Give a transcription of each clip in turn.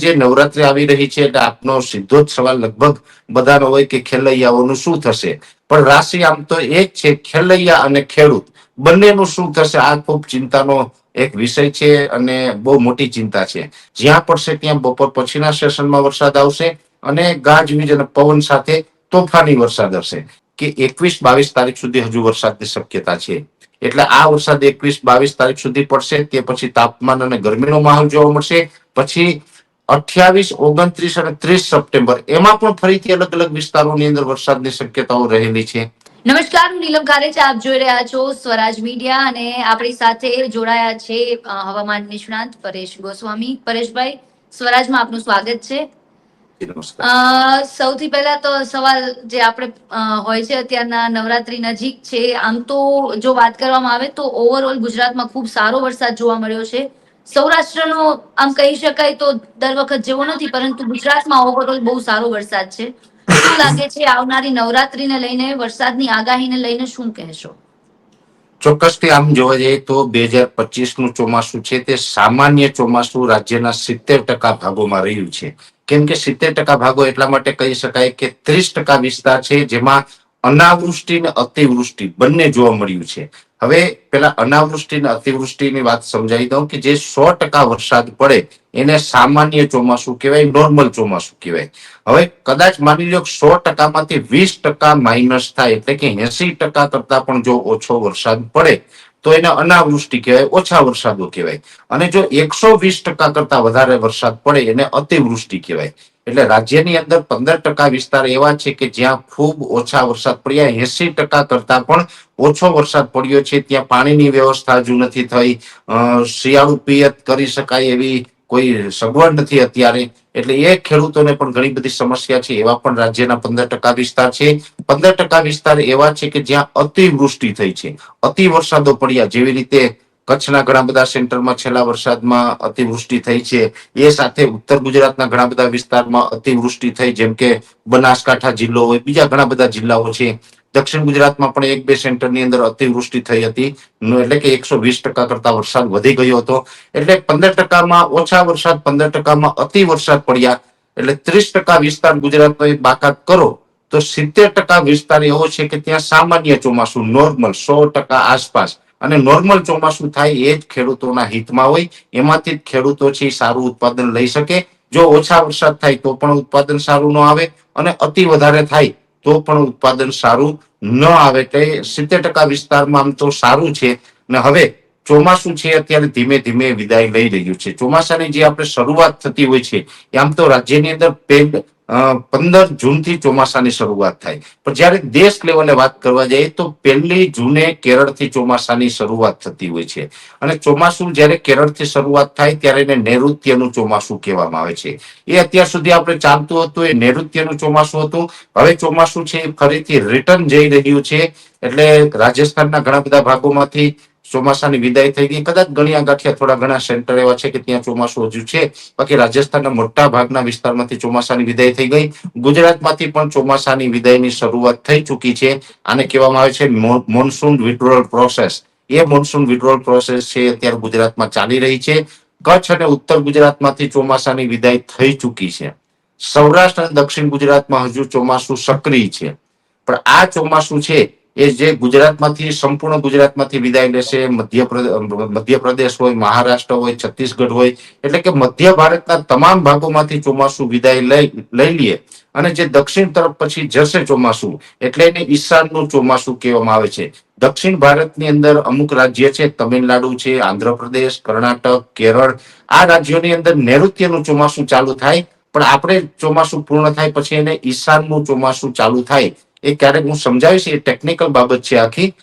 જે નવરાત્રી આવી રહી છે એટલે આપનો સીધો જ સવાલ લગભગ બધાનો હોય કે ખેલૈયાઓનું શું થશે? પણ રાશિ આમ તો એક છે, ખેલૈયા અને ખેડૂત. બંનેનું શું થશે? આ ખૂબ ચિંતાનો એક વિષય છે અને બહુ મોટી ચિંતા છે. જ્યાં પડશે ત્યાં બપોર પછીના સેશનમાં વરસાદ આવશે અને ગાજવીજ અને પવન સાથે તોફાની વરસાદ હશે. કે એકવીસ બાવીસ તારીખ સુધી હજુ વરસાદની શક્યતા છે. એટલે આ વરસાદ એકવીસ બાવીસ તારીખ સુધી પડશે, તે પછી તાપમાન અને ગરમીનો માહોલ જોવા મળશે. પછી અઠ્યાવીસ ઓગણત્રીસ અને ત્રીસ સપ્ટેમ્બર. એમાં પણ ફરીથી અલગ અલગ વિસ્તારોની અંદર વરસાદની શક્યતાઓ રહેલી છે. નમસ્કાર હું નીલમ કારેચ આપ જોઈ રહ્યા છો સ્વરાજ મીડિયા અને આપણી સાથે જોડાયા છે હવામાન નિષ્ણાંત પરેશ ગોસ્વામી. પરેશભાઈ સ્વરાજમાં આપનું સ્વાગત છે. અ, સૌથી પહેલા તો સવાલ જે આપણે હોય છે અત્યારના નવરાત્રી નજીક છે આમ તો જો વાત કરવામાં આવે તો ઓવરઓલ ગુજરાતમાં ખૂબ સારો વરસાદ જોવા મળ્યો છે. સૌરાષ્ટ્રનો આમ કહી શકાય તો દર વખત જેવો નથી, પરંતુ ગુજરાતમાં ઓવરઓલ બહુ સારો વરસાદ છે. શું લાગે છે આવનારી નવરાત્રીને લઈને, વરસાદની આગાહીને લઈને શું કહેશો? ચોક્કસથી આમ જોવા જઈએ તો બે હજાર પચીસનું ચોમાસું છે તે સામાન્ય ચોમાસું રાજ્યના સિત્તેર ટકા ભાગોમાં રહ્યું છે. કેમ કે સિત્તેર ટકા ભાગો એટલા માટે કહી શકાય કે ત્રીસ ટકા વિસ્તાર છે જેમાં અનાવૃષ્ટિ અને અતિવૃષ્ટિ બંને જોવા મળ્યું છે. હવે પેલા અનાવૃષ્ટિ અને અતિવૃષ્ટિની વાત સમજાવી દઉં કે જે સો ટકા વરસાદ પડે, એને સામાન્ય ચોમાસું કહેવાય નોર્મલ ચોમાસું કહેવાય. હવે કદાચ માની લો સો ટકામાંથી વીસ ટકા માઇનસ થાય, એટલે કે એસી ટકા કરતા પણ જો ઓછો વરસાદ પડે, તો એને અનાવૃષ્ટિ કહેવાય, ઓછા વરસાદો કહેવાય. અને જો એકસો વીસ ટકા કરતા વધારે વરસાદ પડે, એને અતિવૃષ્ટિ કહેવાય. એટલે રાજ્યની અંદર પંદર ટકા વિસ્તાર એવા છે કે જ્યાં ખૂબ ઓછા વરસાદ પડ્યા, એસી ટકા કરતા પણ ઓછો વરસાદ પડ્યો છે, ત્યાં પાણીની વ્યવસ્થા હજુ નથી થઈ. શિયાળુ પિયત કરી શકાય એવી કોઈ સગવડ નથી અત્યારે. એટલે એ ખેડૂતોને પણ ઘણી બધી સમસ્યા છે, એવા પણ રાજ્યના પંદર ટકા વિસ્તાર છે. પંદર ટકા વિસ્તાર એવા છે કે જ્યાં અતિવૃષ્ટિ થઈ છે. અતિ વરસાદો પડ્યા જેવી રીતે કચ્છના ઘણા બધા સેન્ટરમાં છેલ્લા વરસાદમાં અતિવૃષ્ટિ થઈ છે. એ સાથે ઉત્તર ગુજરાતના ઘણા બધા વિસ્તારમાં અતિવૃષ્ટિ થઈ, જેમ કે બનાસકાંઠા જિલ્લો હોય, બીજા ઘણા બધા જિલ્લાઓ છે. દક્ષિણ ગુજરાતમાં પણ એક બે સેન્ટરની અંદર અતિવૃષ્ટિ થઈ હતી. એટલે કે એકસો વીસ ટકા કરતા વરસાદ વધી ગયો હતો. એટલે પંદર ટકામાં ઓછા વરસાદ, પંદર ટકામાં અતિ વરસાદ પડ્યા. એટલે ત્રીસ ટકા વિસ્તાર ગુજરાતનો એક બાકાત કરો, તો સિત્તેર ટકા વિસ્તાર એવો છે કે ત્યાં સામાન્ય ચોમાસું, નોર્મલ, સો ટકા આસપાસ. અને નોર્મલ ચોમાસું થાય એ જ ખેડૂતોના હિતમાં હોય. એમાંથી જ ખેડૂતો છે સારું ઉત્પાદન લઈ શકે. જો ઓછા વરસાદ થાય તો પણ ઉત્પાદન સારું ન આવે અને અતિ વધારે થાય તો પણ ઉત્પાદન સારું ન આવે તે સિત્તેર ટકા વિસ્તારમાં આમ તો સારું છે. ને હવે ચોમાસું છે અત્યારે ધીમે ધીમે વિદાય લઈ રહ્યું છે. ચોમાસાની જે આપણે શરૂઆત થતી હોય છે, એ આમ તો રાજ્યની અંદર પેલ પંદર જૂનથી ચોમાસાની શરૂઆત થાય. પણ જ્યારે દેશ લેવલે વાત કરવા જઈએ તો પહેલી જૂને કેરળથી ચોમાસાની શરૂઆત થતી હોય છે. અને ચોમાસું જ્યારે કેરળથી શરૂઆત થાય ત્યારે એને નૈઋત્યનું ચોમાસું કહેવામાં આવે છે. એ અત્યાર સુધી આપણે ચાલતું હતું, એ નૈઋત્યનું ચોમાસું હતું. હવે ચોમાસું છે એ ફરીથી રિટર્ન જઈ રહ્યું છે. એટલે રાજસ્થાનના ઘણા બધા ભાગોમાંથી ચોમાસાની વિદાય થઈ ગઈ. કદાચ ગણ્યા ગાંઠિયા થોડા ઘણા સેન્ટર એવા છે કે ત્યાં ચોમાસું હજુ છે. બાકી રાજસ્થાનના મોટા ભાગના વિસ્તારમાંથી ચોમાસાની વિદાય થઈ ગઈ. ગુજરાતમાંથી પણ ચોમાસાની વિદાયની શરૂઆત થઈ ચૂકી છે. આને કહેવામાં આવે છે મોન્સૂન વિડ્રોલ પ્રોસેસ. એ મોન્સૂન વિડ્રોલ પ્રોસેસ છે અત્યારે ગુજરાતમાં ચાલી રહી છે. કચ્છ અને ઉત્તર ગુજરાતમાંથી ચોમાસાની વિદાય થઈ ચૂકી છે. સૌરાષ્ટ્ર અને દક્ષિણ ગુજરાતમાં હજુ ચોમાસું સક્રિય છે. પણ આ ચોમાસું છે એ જે ગુજરાતમાંથી, સંપૂર્ણ ગુજરાતમાંથી વિદાય લેશે મધ્યપ્રદેશ હોય, મહારાષ્ટ્ર હોય, છત્તીસગઢ હોય, એટલે કે મધ્ય ભારતના તમામ ભાગોમાંથી ચોમાસું વિદાય લઈ લઈએ અને જે દક્ષિણ તરફ પછી જશે ચોમાસું, એટલે એને ઈશાનનું ચોમાસું કહેવામાં આવે છે. દક્ષિણ ભારતની અંદર અમુક રાજ્ય છે, તમિલનાડુ છે, આંધ્રપ્રદેશ, કર્ણાટક, કેરળ, આ રાજ્યોની અંદર નૈઋત્યનું ચોમાસું ચાલુ થાય, પણ આપણે ચોમાસું પૂર્ણ થાય પછી એને ઈશાનનું ચોમાસું ચાલુ થાય. એ ક્યારેક હું સમજાવીશ, એ ટેકનિકલ બાબત છે આખી.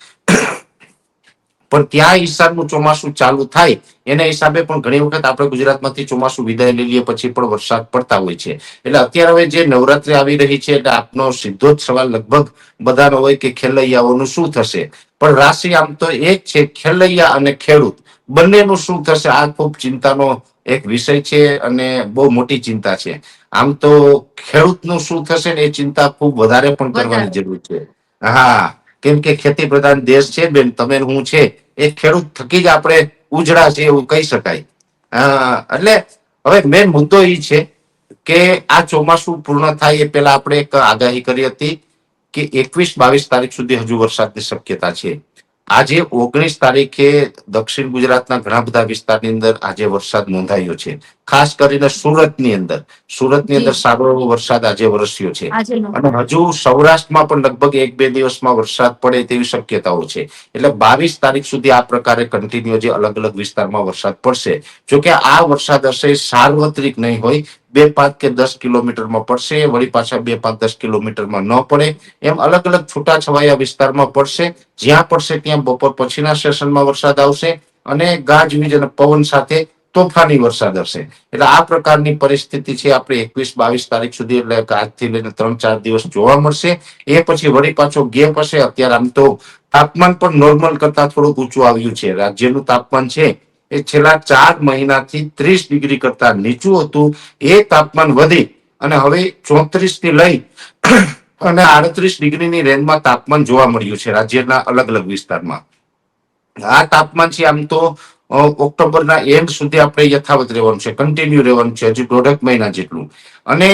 પણ ત્યાં હિસાબનું ચોમાસું ચાલુ થાય, એના હિસાબે પણ ઘણી વખત આપણે ગુજરાતમાંથી ચોમાસું વિદાય લઈ લઈએ, પછી પણ વરસાદ પડતા હોય છે. એટલે અત્યારે હવે જે નવરાત્રી આવી રહી છે, એટલે આપનો સીધો જ સવાલ લગભગ બધાનો હોય કે ખેલૈયાઓનું શું થશે? પણ રાશિ આમ તો એક છે, ખેલૈયા અને ખેડૂત. બંનેનું શું થશે? આ ખૂબ ચિંતાનો એક વિષય છે અને બહુ મોટી ચિંતા છે. આમ તો ખેડૂતનું શું થશે ને એ ચિંતા ખૂબ વધારે પણ કરવાની જરૂર છે. હા કેમ કે ખેતી પ્રધાન દેશ છે બેન તમે હું છે એ ખેડૂત થકી જ આપણે ઉજળા છે એવું કહી શકાય. એટલે હવે મેન મુદ્દો એ છે કે આ ચોમાસું પૂર્ણ થાય એ પહેલા આપણે એક આગાહી કરી હતી કે એકવીસ બાવીસ તારીખ સુધી હજુ વરસાદની શક્યતા છે. આજે ઓગણીસ તારીખે દક્ષિણ ગુજરાતના ઘણા બધા વિસ્તારની અંદર આજે વરસાદ નોંધાયો છે. ખાસ કરીને સુરતની અંદર. સુરતની અંદર સારો એવો વરસાદ આજે વરસ્યો છે. અને હજુ સૌરાષ્ટ્રમાં પણ લગભગ એક બે દિવસમાં વરસાદ પડે તેવી શક્યતાઓ છે. એટલે બાવીસ તારીખ સુધી આ પ્રકારે કન્ટિન્યુ જે અલગ અલગ વિસ્તારમાં વરસાદ પડશે. જોકે આ વરસાદ હશે સાર્વત્રિક નહીં હોય. બે પાંચ કે દસ કિલોમીટરમાં પડશે. વળી પાછા બે પાંચ દસ કિલોમીટરમાં ન પડે. એમ અલગ અલગ છૂટાછવાયા વિસ્તારમાં પડશે. જ્યાં પડશે ત્યાં બપોર પછીના સેશનમાં વરસાદ આવશે. અને ગાજવીજ અને પવન સાથે તોફાની વરસાદ હશે. એટલે આ પ્રકારની પરિસ્થિતિ છે આપણે એકવીસ બાવીસ તારીખ સુધી, એટલે આજથી લઈને ત્રણ ચાર દિવસ જોવા મળશે. એ પછી વળી પાછો ગેપ હશે. અત્યારે આમ તો તાપમાન પણ નોર્મલ કરતા થોડું ઊંચું આવ્યું છે. રાજ્યનું તાપમાન છે એ છેલ્લા ચાર મહિનાથી ત્રીસ ડિગ્રી કરતા નીચું હતું. એ તાપમાન વધી અને હવે ચોત્રીસથી લઈ અને આડત્રીસ ડિગ્રીની રેન્જમાં તાપમાન જોવા મળ્યું છે રાજ્યના અલગ અલગ વિસ્તારમાં. આ તાપમાન છે આમ તો ઓક્ટોબરના એન્ડ સુધી આપણે યથાવત રહેવાનું છે કન્ટિન્યુ રહેવાનું છે, હજુ દોઢેક મહિના જેટલું. અને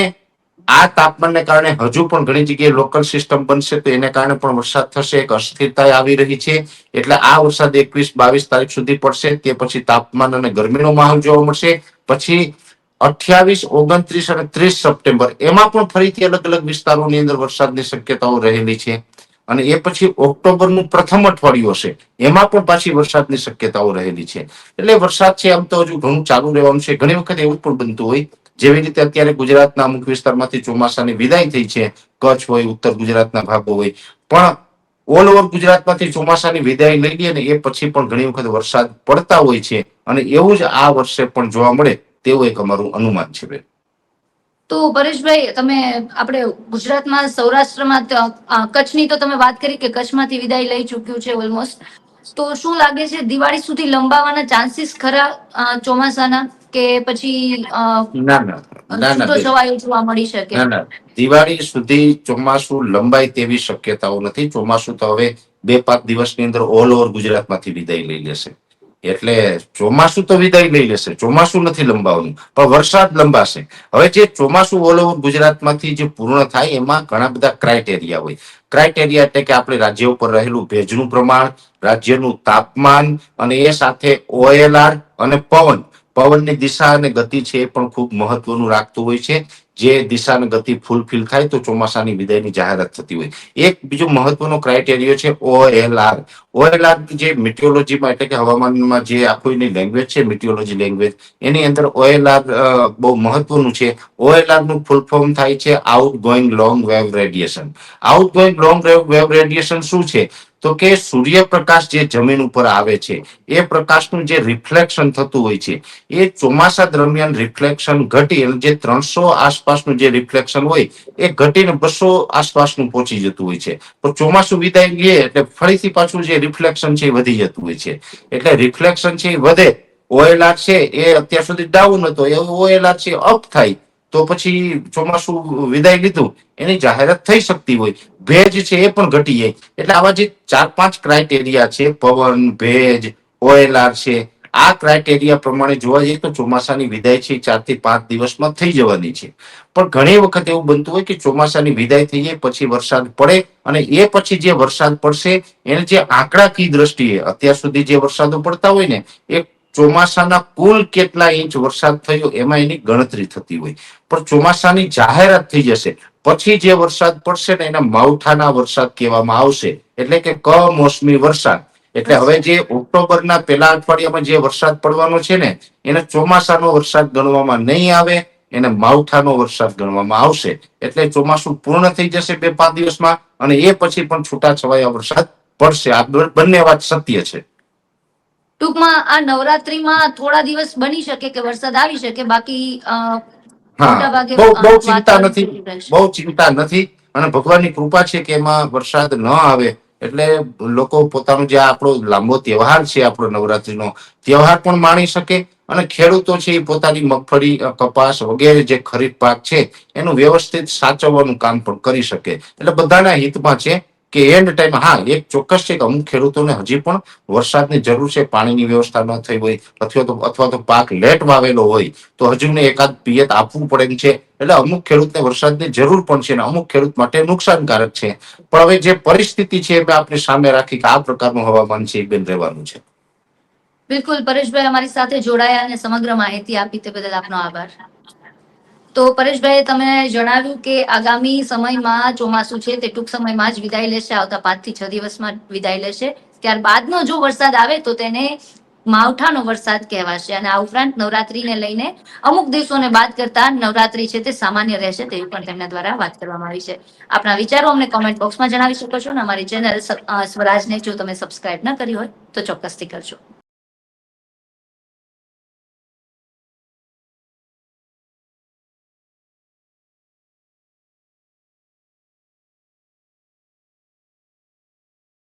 આ તાપમાનને કારણે હજુ પણ ઘણી જગ્યાએ લોકલ સિસ્ટમ બનશે તો એને કારણે પણ વરસાદ થશે, એક અસ્થિરતા આવી રહી છે. એટલે આ વરસાદ એકવીસ બાવીસ તારીખ સુધી પડશે, તે પછી તાપમાન અને ગરમીનો માહોલ જોવા મળશે. પછી અઠ્યાવીસ, ઓગણત્રીસ અને ત્રીસ સપ્ટેમ્બર, એમાં પણ ફરીથી અલગ અલગ વિસ્તારોની અંદર વરસાદની શક્યતાઓ રહેલી છે. અને એ પછી ઓક્ટોબરનું પ્રથમ અઠવાડિયું હશે. એમાં પણ પાછી વરસાદની શક્યતાઓ રહેલી છે. એટલે વરસાદ છે આમ તો હજુ ઘણું ચાલુ રહેવાનું છે. ઘણી વખત એવું પણ બનતું હોય, જેવી રીતે અત્યારે ગુજરાતના અમુક વિસ્તારમાંથી ચોમાસાની વિદાય થઈ છે. કચ્છ હોય, ઉત્તર ગુજરાતના ભાગો હોય. પણ ઓલ ઓવર ગુજરાતમાંથી ચોમાસાની વિદાય લઈ લઈએ ને એ પછી પણ ઘણી વખત વરસાદ પડતા હોય છે. અને એવું જ આ વર્ષે પણ જોવા મળે તેવું એક અમારું અનુમાન છે બેન. તો પરેશભાઈ તમે આપણે ગુજરાતમાં સૌરાષ્ટ્રમાં કચ્છની તો તમે વાત કરી કે કચ્છમાંથી વિદાય લઈ ચૂક્યું છે ઓલમોસ્ટ તો શું લાગે છે દિવાળી સુધી લંબાવાના ચાન્સીસ ખરા ચોમાસાના? કે પછી ના ના જોવા મળી શકે? ના દિવાળી સુધી ચોમાસું લંબાય તેવી શક્યતાઓ નથી. ચોમાસું તો હવે બે પાંચ દિવસની અંદર ઓલ ઓવર ગુજરાતમાંથી વિદાય લઈ લેશે. એટલે ચોમાસું તો વિદાય લઈ લેશે, ચોમાસું નથી લંબાવવાનું, પણ વરસાદ લંબાશે. હવે જે ચોમાસું ઓલ ઓવર ગુજરાતમાંથી જે પૂર્ણ થાય, એમાં ઘણા બધા ક્રાઇટેરિયા હોય. ક્રાઇટેરિયા એટલે કે આપણે રાજ્ય ઉપર રહેલું ભેજનું પ્રમાણ, રાજ્યનું તાપમાન અને એ સાથે ઓએલઆર અને પવન. પવનની દિશા અને ગતિ છે એ પણ ખૂબ મહત્વનું રાખતું હોય છે. જે દિશા અને ગતિ ફૂલફિલ થાય તો ચોમાસાની વિદાયની જાહેરાત થતી હોય. એક બીજો મહત્વનો ક્રાઇટેરિયો છે ઓએલઆર ઓએલઆર જે મિટિયોલોજીમાં એટલે કે હવામાનમાં જે આખું લેંગ્વેજ છે મિટિયોલોજી લેંગ્વેજ એની અંદર ઓએલઆર બહુ મહત્વનું છે. ઓએલઆરનું ફૂલ ફોર્મ થાય છે outgoing long wave radiation outgoing long wave radiation શું છે? તો કે સૂર્યપ્રકાશ જે જમીન ઉપર આવે છે, એ પ્રકાશનું જે રિફ્લેક્શન થતું હોય છે, એ ચોમાસા દરમિયાન રિફ્લેક્શન ઘટી અને જે ત્રણસો આસપાસનું જે રિફ્લેક્શન હોય, એ ઘટીને બસો આસપાસનું પહોંચી જતું હોય છે. પણ ચોમાસું વિદાય ગયે એટલે ફરીથી પાછું જે રિફ્લેક્શન છે એ વધી જતું હોય છે. એટલે રિફ્લેક્શન છે એ વધે, ઓએલઆર છે એ અત્યાર સુધી ડાઉન હતો, એ ઓએલઆર છે અપ થાય. તો પછી ચોમાસું વિદાય લીધું, એની જાહેરાત થઈ શકતી હોય. ભેજ છે એ પણ ઘટી જાય એટલે આવા જે ચાર પાંચ ક્રાઇટેરિયા છે, પવન, ભેજ, ઓએલઆર છે, આ ક્રાઇટેરિયા પ્રમાણે જોવા જઈએ તો ચોમાસાની વિદાય છે ચારથી પાંચ દિવસમાં થઈ જવાની છે. પણ ઘણી વખત એવું બનતું હોય કે ચોમાસાની વિદાય થઈ જાય, પછી વરસાદ પડે અને એ પછી જે વરસાદ પડશે, એને જે આંકડાકીય દ્રષ્ટિએ અત્યાર સુધી જે વરસાદો પડતા હોય ને, એ ચોમાસાના કુલ કેટલા ઇંચ વરસાદ થયો એમાં એની ગણતરી થતી હોય. પણ ચોમાસાની જાહેરાત થઈ જશે. પછી જે વરસાદ પડશે ને એના માવઠાના વરસાદ કહેવામાં આવશે. એટલે કે કમોસમી વરસાદ. એટલે હવે જે ઓક્ટોબરના પહેલા અઠવાડિયામાં જે વરસાદ પડવાનો છે ને, એને ચોમાસાનો વરસાદ ગણવામાં નહીં આવે, એને માવઠાનો વરસાદ ગણવામાં આવશે. એટલે ચોમાસું પૂર્ણ થઈ જશે બે પાંચ દિવસમાં અને એ પછી પણ છૂટા છવાયા વરસાદ પડશે. આ બંને વાત સત્ય છે. ટૂંકમાં આ નવરાત્રીમાં થોડા દિવસ બની શકે કે વરસાદ આવી શકે બાકી બહુ ચિંતા નથી. બહુ ચિંતા નથી અને ભગવાનની કૃપા છે કે એમાં વરસાદ ન આવે. એટલે લોકો પોતાનો જે આપણો લાંબો તહેવાર છે આપણો નવરાત્રીનો તહેવાર પણ માણી શકે અને ખેડૂતો છે એ પોતાની મગફળી કપાસ વગેરે જે ખરીફ પાક છે એનું વ્યવસ્થિત સાચવવાનું કામ પણ કરી શકે. એટલે બધાના હિતમાં છે. કે એન્ડ ટાઈમ હા, એક ચોક્કસ છે કે અમુક ખેડૂતોને હજી પણ વરસાદની જરૂર છે, પાણીની વ્યવસ્થા ન થઈ હોય, અથવા તો અથવા તો પાક લેટ વાવેલો હોય, તો હજુ એકાદ પિયત આપવું પડે છે. એટલે અમુક ખેડૂતને વરસાદની જરૂર પણ છે અને અમુક ખેડૂત માટે નુકસાનકારક છે. પણ હવે જે પરિસ્થિતિ છે એ આપણે સામે રાખી કે આ પ્રકારનું હવામાન છે એ બેન રહેવાનું છે. બિલકુલ, પરેશભાઈ અમારી સાથે જોડાયા અને સમગ્ર માહિતી આપી તે બદલ આપનો આભાર. તો પરેશભાઈ તમે જણાવ્યું કે આગામી સમયમાં ચોમાસું છે તે ટૂંક સમયમાં જ વિદાય લેશે, આવતા પાંચથી છ દિવસમાં વિદાય લેશે. ત્યારબાદનો જો વરસાદ આવે તો તેને માવઠાનો વરસાદ કહેવાશે. અને આ ઉપરાંત નવરાત્રીને લઈને અમુક દિવસોને બાદ કરતા નવરાત્રી છે તે સામાન્ય રહેશે તેવી પણ તેમના દ્વારા વાત કરવામાં આવી છે. આપણા વિચારો અમને કોમેન્ટ બોક્સમાં જણાવી શકો છો અને અમારી ચેનલ સ્વરાજને જો તમે સબસ્ક્રાઇબ ન કરી હોય તો ચોક્કસથી કરજો.